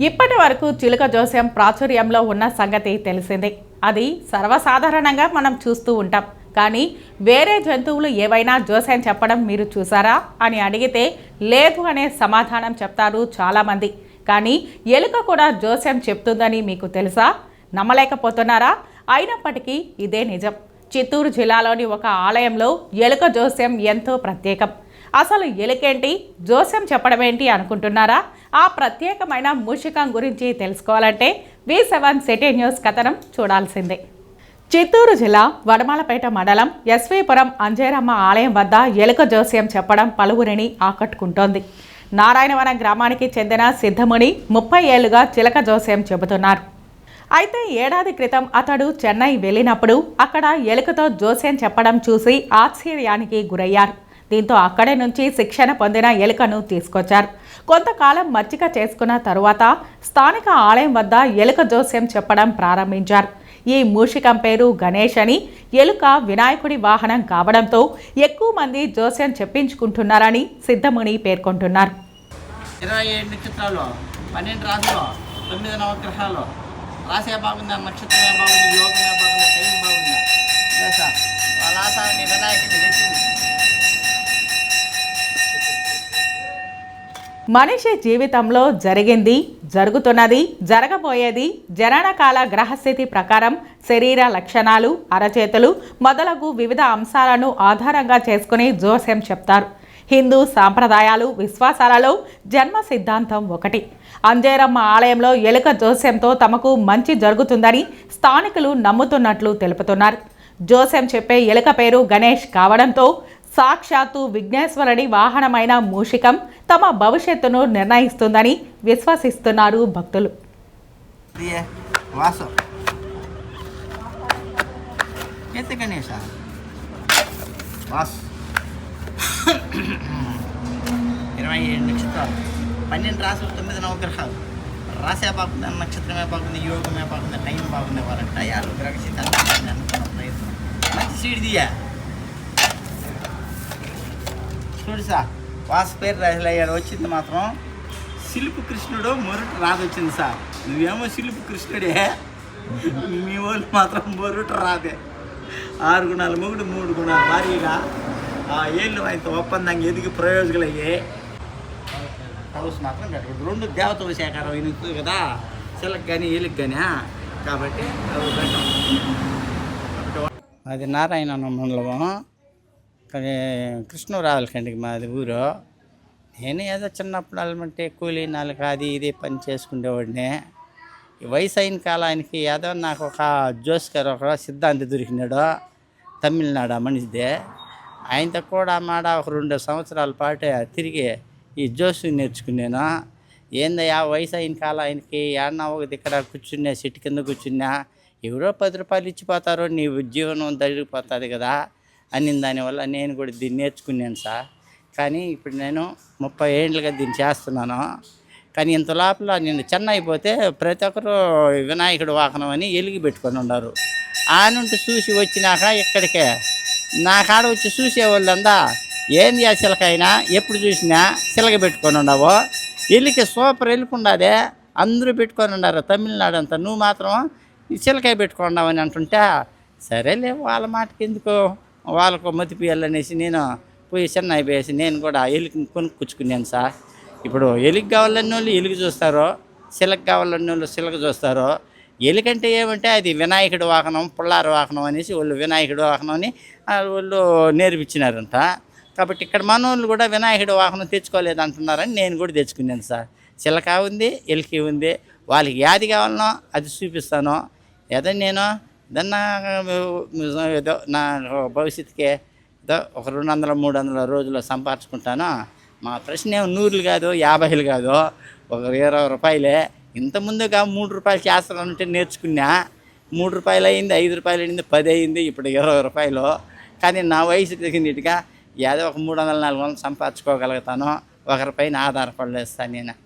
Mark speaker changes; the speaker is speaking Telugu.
Speaker 1: ఇప్పటి వరకు చిలుక జోస్యం ప్రాచుర్యంలో ఉన్న సంగతి తెలిసిందే. అది సర్వసాధారణంగా మనం చూస్తూ ఉంటాం. కానీ వేరే జంతువులు ఏవైనా జోస్యం చెప్పడం మీరు చూసారా? అని అడిగితే లేదు అనే సమాధానం చెప్తారు చాలామంది. కానీ ఎలుక కూడా జోస్యం చెప్తుందని మీకు తెలుసా? నమ్మలేకపోతున్నారా? అయినప్పటికీ ఇదే నిజం. చిత్తూరు జిల్లాలోని ఒక ఆలయంలో ఎలుక జోస్యం ఎంతో ప్రత్యేకం. అసలు ఎలుకేంటి? జోస్యం చెప్పడం ఏంటి అనుకుంటున్నారా? ఆ ప్రత్యేకమైన మూషికం గురించి తెలుసుకోవాలంటే వి సెవెన్ సిటీ న్యూస్ కథనం చూడాల్సిందే. చిత్తూరు జిల్లా వడమాలపేట మండలం ఎస్వీపురం అంజేరమ్మ ఆలయం వద్ద ఎలుక జోస్యం చెప్పడం పలువురిని ఆకట్టుకుంటోంది. నారాయణవనం గ్రామానికి చెందిన సిద్ధముని ముప్పై ఏళ్ళుగా చిలక జోస్యం చెబుతున్నారు. అయితే ఏడాది క్రితం అతడు చెన్నై వెళ్ళినప్పుడు అక్కడ ఎలుకతో జోస్యం చెప్పడం చూసి ఆశ్చర్యానికి గురయ్యారు. దీంతో అక్కడి నుంచి శిక్షణ పొందిన ఎలుకను తీసుకొచ్చారు. కొంతకాలం మచ్చిక చేసుకున్న తరువాత స్థానిక ఆలయం వద్ద ఎలుక జోస్యం చెప్పడం ప్రారంభించారు. ఈ మూషికం పేరు గణేష్ అని ఎలుక వినాయకుడి వాహనం కావడంతో ఎక్కువ మంది జోస్యం చెప్పించుకుంటున్నారని సిద్ధముని పేర్కొంటున్నారు.
Speaker 2: ఇరవై ఏడు నక్షత్రాలు పన్నెండు తొమ్మిది నవగ్రహాలు నక్షత్రమే బాగుంది యోగమే బాగుంది
Speaker 1: మనిషి జీవితంలో జరిగింది జరుగుతున్నది జరగబోయేది జననకాల గ్రహస్థితి ప్రకారం శరీర లక్షణాలు అరచేతులు మొదలగు వివిధ అంశాలను ఆధారంగా చేసుకుని జోస్యం చెప్తారు. హిందూ సాంప్రదాయాలు విశ్వాసాలలో జన్మ సిద్ధాంతం ఒకటి. అంజేరమ్మ ఆలయంలో ఎలుక జోస్యంతో తమకు మంచి జరుగుతుందని స్థానికులు నమ్ముతున్నట్లు తెలుపుతున్నారు. జోస్యం చెప్పే ఎలుక పేరు గణేష్ కావడంతో సాక్షాత్తు విఘ్నేశ్వరుడి వాహనమైన మూషికం తమ భవిష్యత్తును నిర్ణయిస్తుందని విశ్వసిస్తున్నారు భక్తులు.
Speaker 2: వాసు. ఇరవై ఏడు నక్షత్రాలు. పన్నెండు రాసులు తొమ్మిది నవగ్రహాలు. రాసే బాగుంది నక్షత్రమే బాగుంది యోగమే బాగుంది టైం బాగుంది వాళ్ళ టయాలు గ్రహశీత మంచి సీడ్ దియా చూడు సార్. వాసు పేరు వచ్చింది మాత్రం శిల్పు కృష్ణుడు మొరుటు రాదు వచ్చింది సార్. నువ్వేమో శిల్పు కృష్ణుడే. మీ వాళ్ళు మాత్రం మొరుటు రాదే. ఆరు గుణాలు మూడు మూడు గుణాలు భారీగా. ఆ ఏళ్ళు ఆయనతో ఒప్పందంగా ఎదిగి ప్రయోజకులయ్యే. హౌస్ మాత్రం కట్టకూడదు రెండు దేవతల సేకారం అయినది కదా. చిలక కానీ ఏలికి కానీ కాబట్టి అది నారాయణ మండలం కానీ కృష్ణరావులకండికి మాది ఊరు. నేను ఏదో చిన్నప్పుడు అలమంటే కూలీ నాలుగు అది ఇది పని చేసుకునేవాడిని వయసు అయిన కాలానికి ఏదో నాకు ఒక జోస్ గారు ఒక సిద్ధాంతి దొరికినాడు తమిళనాడు ఆ మనిషిదే. ఆయనతో కూడా మాడ ఒక రెండు సంవత్సరాల పాటు తిరిగి ఈ జోసు నేర్చుకున్నాను. ఏందయ్యా వయసు అయిన కాలానికి ఏడన్నా ఒక ఇక్కడ కూర్చున్నా చెట్టు కింద కూర్చున్నా ఎవరో పది రూపాయలు ఇచ్చిపోతారో నీ జీవనం జరిగిపోతుంది కదా. అని దానివల్ల నేను కూడా దీన్ని నేర్చుకున్నాను సార్. కానీ ఇప్పుడు నేను ముప్పై ఏళ్ళుగా దీన్ని చేస్తున్నాను. కానీ ఇంత లోపల నేను చెన్నై పోతే ప్రతి ఒక్కరు వినాయకుడు వాహనం అని ఎలిగి పెట్టుకొని ఉన్నారు. ఆ నుండి చూసి వచ్చినాక ఇక్కడికే. నా కాడ వచ్చి చూసేవాళ్ళు అందా ఏంది ఆ చిలకైనా? ఎప్పుడు చూసినా చిలక పెట్టుకొని ఉండవు. ఎలికి సూపర్ ఎలుకుండాదే అందరూ పెట్టుకొని ఉన్నారు. తమిళనాడు అంతా నువ్వు మాత్రం చిలకాయ చిలకాయ అని అంటుంటే సరేలే వాళ్ళ మాటకి ఎందుకు వాళ్ళకు మతిపియాలనేసి నేను పోయి చెన్నై పోయేసి నేను కూడా ఎలికి కొనుక్కుచ్చుకున్నాను సార్. ఇప్పుడు ఎలికి కావాలన్న వాళ్ళు ఎలుగు చూస్తారు సిలక కావాలన్న వాళ్ళు చిలక చూస్తారు ఎలికంటే ఏమంటే అది వినాయకుడి వాహనం పుల్లార వాహనం అనేసి వాళ్ళు వినాయకుడు వాహనం అని వాళ్ళు నేర్పించినారంట. కాబట్టి ఇక్కడ మన వాళ్ళు కూడా వినాయకుడి వాహనం తెచ్చుకోలేదు అంటున్నారని నేను కూడా తెచ్చుకున్నాను సార్. చిలక ఉంది ఎలికి ఉంది వాళ్ళకి యాది కావాలనో అది చూపిస్తాను. ఏదో నేను? ఏదన్నా ఏదో నా భవిష్యత్తుకే ఏదో ఒక రెండు వందల మూడు వందల రోజులు సంపాదించుకుంటాను. మా ప్రశ్న ఏమో నూరులు కాదు యాభైలు కాదు. ఒక ఇరవై రూపాయలే. ఇంత ముందుగా మూడు రూపాయలు చేస్తానంటే నేర్చుకున్నా. మూడు రూపాయలు అయింది ఐదు రూపాయలు అయింది పది అయింది ఇప్పుడు ఇరవై రూపాయలు. కానీ నా వయసు తగినట్టుగా ఏదో ఒక మూడు వందల నాలుగు వందలు సంపాదించుకోగలుగుతాను. ఒకరిపైన ఆధారపడలేస్తాను నేను.